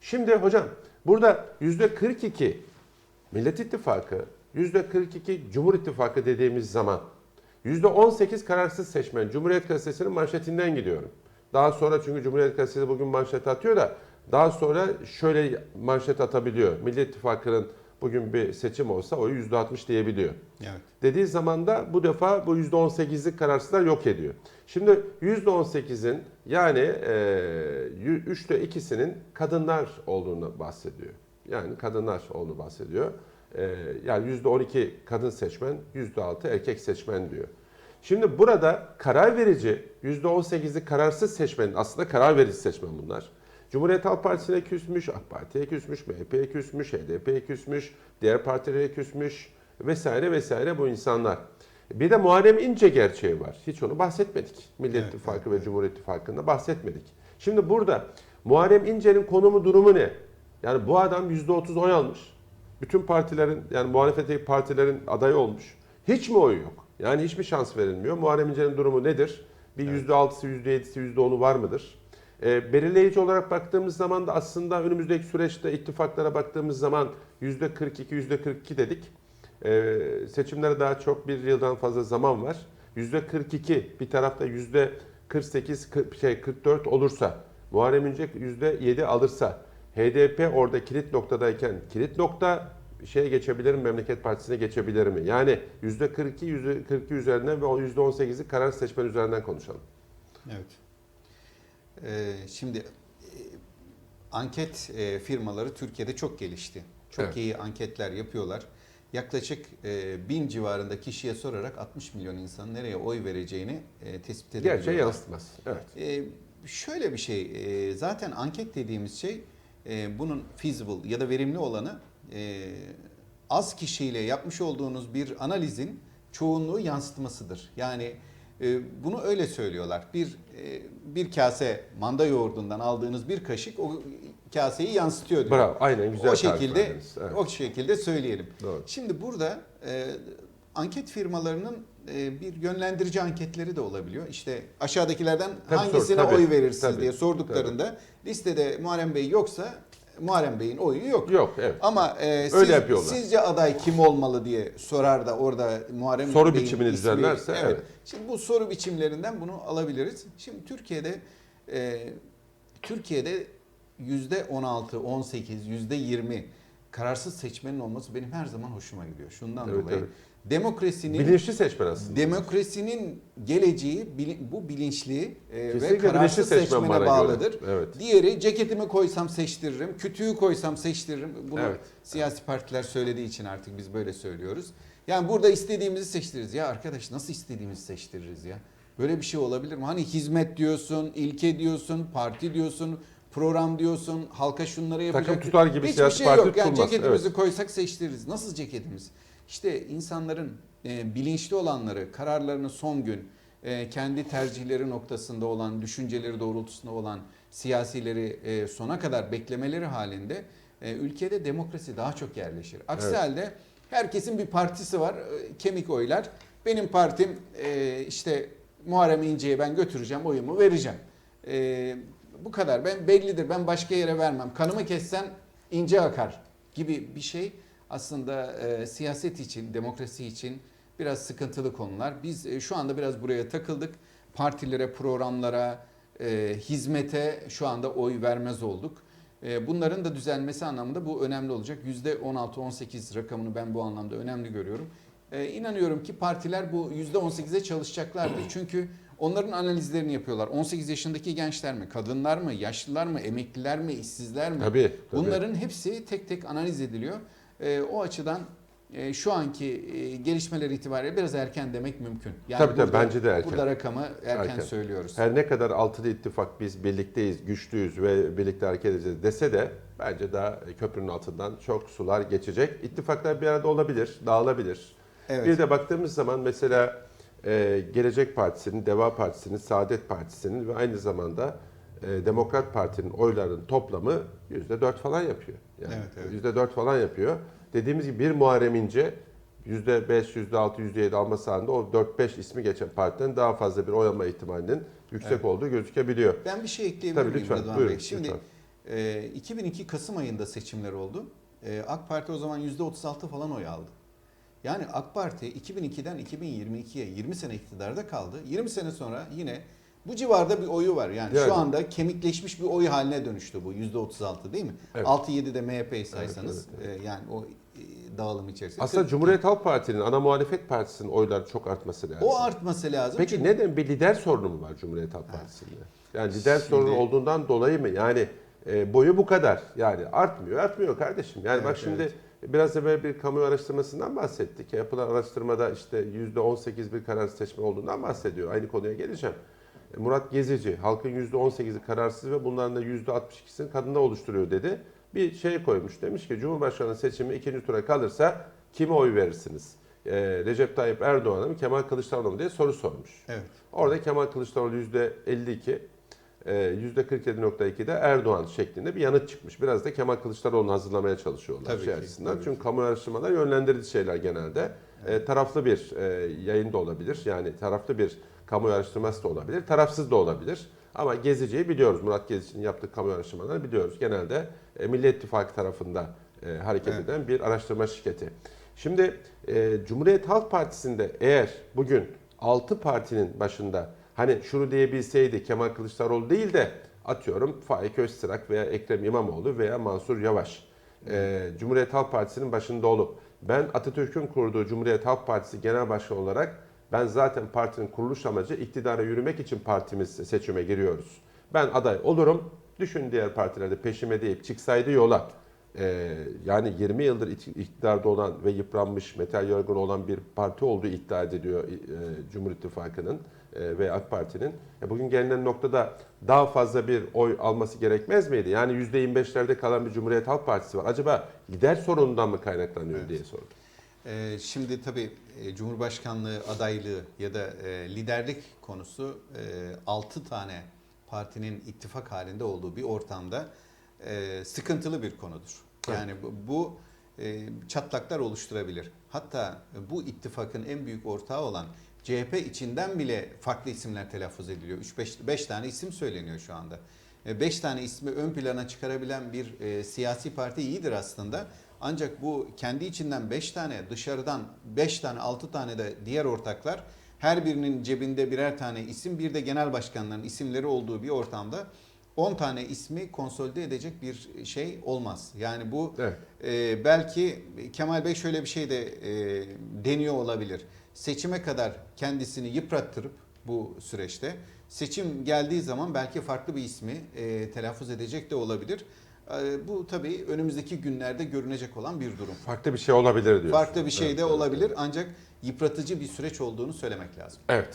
Şimdi hocam burada yüzde 42 Millet İttifakı, yüzde 42 Cumhur İttifakı dediğimiz zaman yüzde 18 kararsız seçmen. Cumhuriyet Gazetesi'nin manşetinden gidiyorum. Daha sonra çünkü Cumhuriyet Gazetesi bugün manşet atıyor da daha sonra şöyle manşet atabiliyor. Millet İttifakı'nın bugün bir seçim olsa oyu yüzde 60 diyebiliyor Evet. dediği zaman da bu defa bu %18'lik kararsızlar yok ediyor. Şimdi %18'in yani e, yü- üçte ikisinin kadınlar olduğunu bahsediyor. Yani kadınlar olduğunu bahsediyor. E, yani %12 kadın seçmen, %6 erkek seçmen diyor. Şimdi burada karar verici %18'lik kararsız seçmenin aslında karar verici seçmen bunlar. Cumhuriyet Halk Partisi'ne küsmüş, AK Parti'ye küsmüş, MHP'ye küsmüş, HDP'ye küsmüş, diğer partilere küsmüş vesaire vesaire bu insanlar. Bir de Muharrem İnce gerçeği var. Hiç onu bahsetmedik. Millet Evet, İttifakı ve Cumhur İttifakı'nda bahsetmedik. Şimdi burada Muharrem İnce'nin konumu durumu ne? Yani bu adam %30 oy almış. Bütün partilerin yani muhalefetteki partilerin adayı olmuş. Hiç mi oyu yok? Yani hiçbir şans verilmiyor. Muharrem İnce'nin durumu nedir? Bir %6'sı, %7'si, %10'u var mıdır? E, belirleyici olarak baktığımız zaman da aslında önümüzdeki süreçte ittifaklara baktığımız zaman %42, %42 dedik. E, seçimlere daha çok bir yıldan fazla zaman var. %42 bir tarafta %48, 40, şey 44 olursa, Muharrem İnce %7 alırsa, HDP orada kilit noktadayken kilit nokta şeye geçebilir mi? Memleket Partisi'ne geçebilir mi? Yani %42, %42 üzerinden ve o %18'i karar seçmen üzerinden konuşalım. Evet. Ee, şimdi e, anket e, firmaları Türkiye'de çok gelişti. Çok Evet. iyi anketler yapıyorlar. Yaklaşık e, bin civarında kişiye sorarak 60 milyon insanın nereye oy vereceğini e, tespit edebiliyorlar. Gerçeği yansıtmaz. Evet. Ee, şöyle bir şey, e, zaten anket dediğimiz şey e, bunun feasible ya da verimli olanı e, az kişiyle yapmış olduğunuz bir analizin çoğunluğu yansıtmasıdır. Yani e, bunu öyle söylüyorlar. Bir e, bir kase manda yoğurdundan aldığınız bir kaşık o kaseyi yansıtıyor diyor. Bravo. Aynen güzel o şekilde. Evet. o şekilde söyleyelim. Doğru. Şimdi burada e, anket firmalarının e, bir yönlendirici anketleri de olabiliyor. İşte aşağıdakilerden Tabii hangisine sor, tabii, oy verirsiniz tabii, diye sorduklarında listede Muharrem Bey yoksa Muharrem Bey'in oyu yok. Yok evet. Ama e, siz, Öyle yapıyorlar. sizce aday kim olmalı diye sorar da orada Muharrem Soru Bey'in biçimini ismi- düzenlerse, evet. Şimdi bu soru biçimlerinden bunu alabiliriz. Şimdi Türkiye'de e, Türkiye'de yüzde 16, 18, yüzde 20 kararsız seçmenin olması benim her zaman hoşuma gidiyor. Şundan Evet, dolayı evet. demokrasinin Bilinçli seçmen aslında. demokrasinin geleceği bili- bu bilinçli e, ve Kesinlikle kararsız bilinçli seçmen seçmene göre. bağlıdır. Evet. Diğeri ceketimi koysam seçtiririm, kütüğü koysam seçtiririm. Bunu Evet. siyasi partiler söylediği için artık biz böyle söylüyoruz. Yani burada istediğimizi seçtiririz. Ya arkadaş nasıl istediğimizi seçtiririz ya? Böyle bir şey olabilir mi? Hani hizmet diyorsun, ilke diyorsun, parti diyorsun, program diyorsun, halka şunları yapacak. tutar gibi Hiçbir siyasi şey parti yok. Yani tutulmaz. ceketimizi Evet. koysak seçtiririz. Nasıl ceketimiz? İşte insanların e, bilinçli olanları, kararlarını son gün e, kendi tercihleri noktasında olan, düşünceleri doğrultusunda olan siyasileri e, sona kadar beklemeleri halinde e, ülkede demokrasi daha çok yerleşir. Aksi Evet. halde herkesin bir partisi var, e, kemik oylar. Benim partim e, işte Muharrem İnce'ye ben götüreceğim, oyumu vereceğim. E, bu kadar. Ben bellidir. Ben başka yere vermem. Kanımı kessen ince akar gibi bir şey aslında e, siyaset için, demokrasi için biraz sıkıntılı konular. Biz e, şu anda biraz buraya takıldık. Partilere, programlara, e, hizmete şu anda oy vermez olduk. E, bunların da düzelmesi anlamında bu önemli olacak. %16-18 rakamını ben bu anlamda önemli görüyorum. E, inanıyorum ki partiler bu %18'e çalışacaklardır. Çünkü onların analizlerini yapıyorlar. 18 yaşındaki gençler mi, kadınlar mı, yaşlılar mı, emekliler mi, işsizler mi? Tabii, tabii. Bunların hepsi tek tek analiz ediliyor. E, o açıdan e, şu anki e, gelişmeler itibariyle biraz erken demek mümkün. Yani Tabii, tabii, bence de erken. Burada rakamı erken, Erken. söylüyoruz. Her ne kadar altılı ittifak biz birlikteyiz, güçlüyüz ve birlikte hareket edeceğiz dese de bence daha köprünün altından çok sular geçecek. İttifaklar bir arada olabilir, dağılabilir. Evet. Bir de baktığımız zaman mesela e, Gelecek Partisi'nin, Deva Partisi'nin, Saadet Partisi'nin ve aynı zamanda e, Demokrat Parti'nin oylarının toplamı %4 falan yapıyor. Yani Evet, evet. %4 falan yapıyor. Dediğimiz gibi bir Muharrem İnce %5, %6, %7 alması halinde o 4-5 ismi geçen partiden daha fazla bir oy alma ihtimalinin yüksek Evet. olduğu gözükebiliyor. Ben bir şey ekleyebilir Tabii miyim lütfen, Rıdvan buyurun, Bey? Şimdi lütfen. E, 2002 Kasım ayında seçimler oldu. E, AK Parti o zaman %36 falan oy aldı. Yani AK Parti 2002'den 2022'ye 20 sene iktidarda kaldı. 20 sene sonra yine bu civarda bir oyu var. Yani Yani. şu anda kemikleşmiş bir oy haline dönüştü bu %36 değil mi? Evet. 6-7 de MHP'yi saysanız evet, e, yani o e, dağılım içerisinde. Aslında Kırk- Cumhuriyet Halk Parti'nin ana muhalefet partisinin oyları çok artması lazım. o artması lazım. Peki Çünkü- neden bir lider sorunu mu var Cumhuriyet Halk Partisi'nde? Yani lider Şimdi- sorunu olduğundan dolayı mı? Yani e, boyu bu kadar. Yani artmıyor, artmıyor kardeşim. Yani bak Evet, şimdi evet. Biraz evvel bir kamu araştırmasından bahsettik. Yapılan araştırmada işte %18 bir karar seçme olduğundan bahsediyor. Aynı konuya geleceğim. E, Murat Gezici, halkın %18'i kararsız ve bunların da %62'sini kadında oluşturuyor dedi. Bir şey koymuş. Demiş ki Cumhurbaşkanı seçimi ikinci tura kalırsa kime oy verirsiniz? E, Recep Tayyip Erdoğan'a mı Kemal Kılıçdaroğlu mu diye soru sormuş. Evet. Orada Kemal Kılıçdaroğlu %52, e, %47.2 de Erdoğan şeklinde bir yanıt çıkmış. Biraz da Kemal Kılıçdaroğlu'nu hazırlamaya çalışıyorlar Tabii şey ki, açısından. tabii Çünkü kamu araştırmalar yönlendirici şeyler genelde. E, taraflı bir e, yayın da olabilir. Yani taraflı bir kamu araştırması da olabilir. Tarafsız da olabilir. Ama Gezici'yi biliyoruz. Murat Gezici'nin yaptığı kamu araştırmalarını biliyoruz. Genelde e, Millet İttifakı tarafında e, hareket Evet. eden bir araştırma şirketi. Şimdi e, Cumhuriyet Halk Partisi'nde eğer bugün 6 partinin başında hani şunu diyebilseydi Kemal Kılıçdaroğlu değil de atıyorum Faik Öztürk veya Ekrem İmamoğlu veya Mansur Yavaş e, Cumhuriyet Halk Partisi'nin başında olup ben Atatürk'ün kurduğu Cumhuriyet Halk Partisi Genel Başkanı olarak ben zaten partinin kuruluş amacı iktidara yürümek için partimiz seçime giriyoruz. Ben aday olurum. Düşün diğer partilerde peşime deyip çıksaydı yola. Ee, yani 20 yıldır iktidarda olan ve yıpranmış, metal yorgun olan bir parti olduğu iddia ediliyor e, Cumhur İttifakı'nın e, ve AK Parti'nin. E, bugün gelinen noktada daha fazla bir oy alması gerekmez miydi? Yani %25'lerde kalan bir Cumhuriyet Halk Partisi var. Acaba lider sorunundan mı kaynaklanıyor Evet. diye sordum. Ee, şimdi tabii e, Cumhurbaşkanlığı adaylığı ya da e, liderlik konusu 6 tane partinin ittifak halinde olduğu bir ortamda e, sıkıntılı bir konudur. Yani bu, bu e, çatlaklar oluşturabilir. Hatta bu ittifakın en büyük ortağı olan CHP içinden bile farklı isimler telaffuz ediliyor. 3-5 tane isim söyleniyor şu anda. 5 tane ismi ön plana çıkarabilen bir e, siyasi parti iyidir aslında. Ancak bu kendi içinden 5 tane, dışarıdan 5 tane, 6 tane de diğer ortaklar her birinin cebinde birer tane isim, bir de genel başkanların isimleri olduğu bir ortamda 10 tane ismi konsolide edecek bir şey olmaz. Yani bu Evet. e, belki Kemal Bey şöyle bir şey de e, deniyor olabilir. Seçime kadar kendisini yıprattırıp bu süreçte seçim geldiği zaman belki farklı bir ismi e, telaffuz edecek de olabilir. E, bu tabii önümüzdeki günlerde görünecek olan bir durum. Farklı bir şey olabilir diyor. Farklı bir şey de evet, olabilir evet. ancak yıpratıcı bir süreç olduğunu söylemek lazım. Evet.